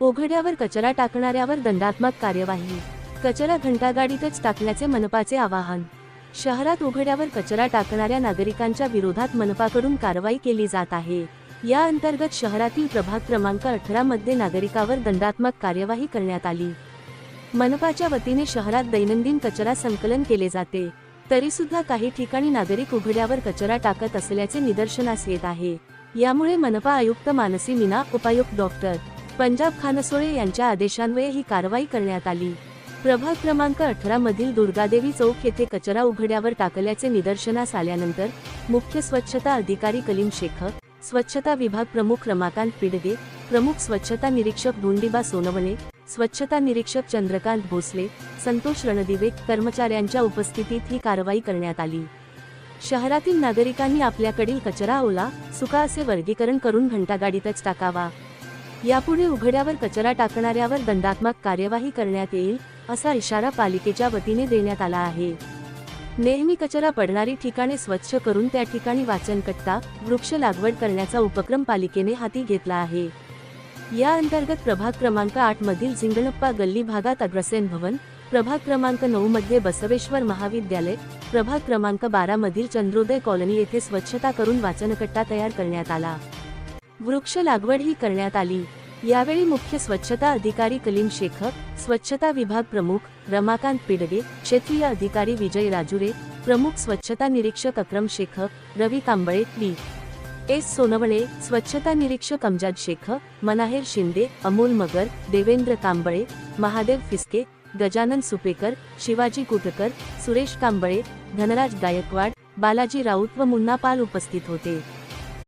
ओघड्यावर कचरा टाकणाऱ्यावर दंडात्मक कार्यवाही. कचरा घंटागाडीतच टाकण्याचे मनपाचे आवाहन. शहरात उघड्यावर कचरा टाकणाऱ्या नागरिकांच्या विरोधात मनपाकडून कारवाई केली जात आहे. या अंतर्गत शहरातील प्रभाग क्रमांक अठरा मध्ये नागरिकावर दंडात्मक कार्यवाही करण्यात आली. मनपाच्या वतीने शहरात दैनंदिन कचरा संकलन केले जाते. तरी सुद्धा काही ठिकाणी नागरिक उघड्यावर कचरा टाकत असल्याचे निदर्शनास येत आहे. यामुळे मनपा आयुक्त मानसी मीना उपायुक्त डॉक्टर पंजाब खानसोळे यांच्या आदेशान्वये ही कारवाई करण्यात आली. प्रभाग क्रमांक अठरा मधील दुर्गादेवी चौक येथे कचरा उघड्यावर टाकल्याचे निदर्शनास आल्यानंतर मुख्य स्वच्छता अधिकारी कलीम शेख स्वच्छता विभाग प्रमुख रमाकांत पिडगे प्रमुख स्वच्छता निरीक्षक धोंडीबा सोनवणे स्वच्छता निरीक्षक चंद्रकांत भोसले संतोष रणदिवे कर्मचाऱ्यांच्या उपस्थितीत ही कारवाई करण्यात आली. शहरातील नागरिकांनी आपल्याकडील कचरा ओला सुका असे वर्गीकरण करून घंटागाडीतच टाकावा. यापुढे उघड्यावर कचरा टाकणाऱ्यावर दंडात्मक कार्यवाही करण्यात येईल असा इशारा पालिकेच्या वतीने देण्यात आला आहे. नेहमी कचरा पडणारी ठिकाणे स्वच्छ करून त्या ठिकाणी वाचनकट्टा वृक्ष लागवड करण्याचा उपक्रम पालिकेने हाती घेतला आहे. या अंतर्गत प्रभाग क्रमांक आठ मधील झिंगणप्पा गल्ली भागात अग्रसेन भवन प्रभाग क्रमांक नऊ मध्ये बसवेश्वर महाविद्यालय प्रभाग क्रमांक बारा मधील चंद्रोदय कॉलनी येथे स्वच्छता करून वाचनकट्टा तयार करण्यात आला. वृक्ष लागवडही करण्यात आली. यावेळी मुख्य स्वच्छता अधिकारी कलीम शेखर स्वच्छता विभाग प्रमुख रमाकांत पिडगे क्षेत्रीय अधिकारी विजय राजुरे प्रमुख स्वच्छता निरीक्षक अक्रम शेखर रवी कांबळे डी. एस. सोनवणे स्वच्छता निरीक्षक अमजाद शेख मनाहेर शिंदे अमोल मगर देवेंद्र कांबळे महादेव फिसके गजानन सुपेकर शिवाजी कुटकर सुरेश कांबळे धनराज गायकवाड बालाजी राऊत व मुन्नापाल उपस्थित होते.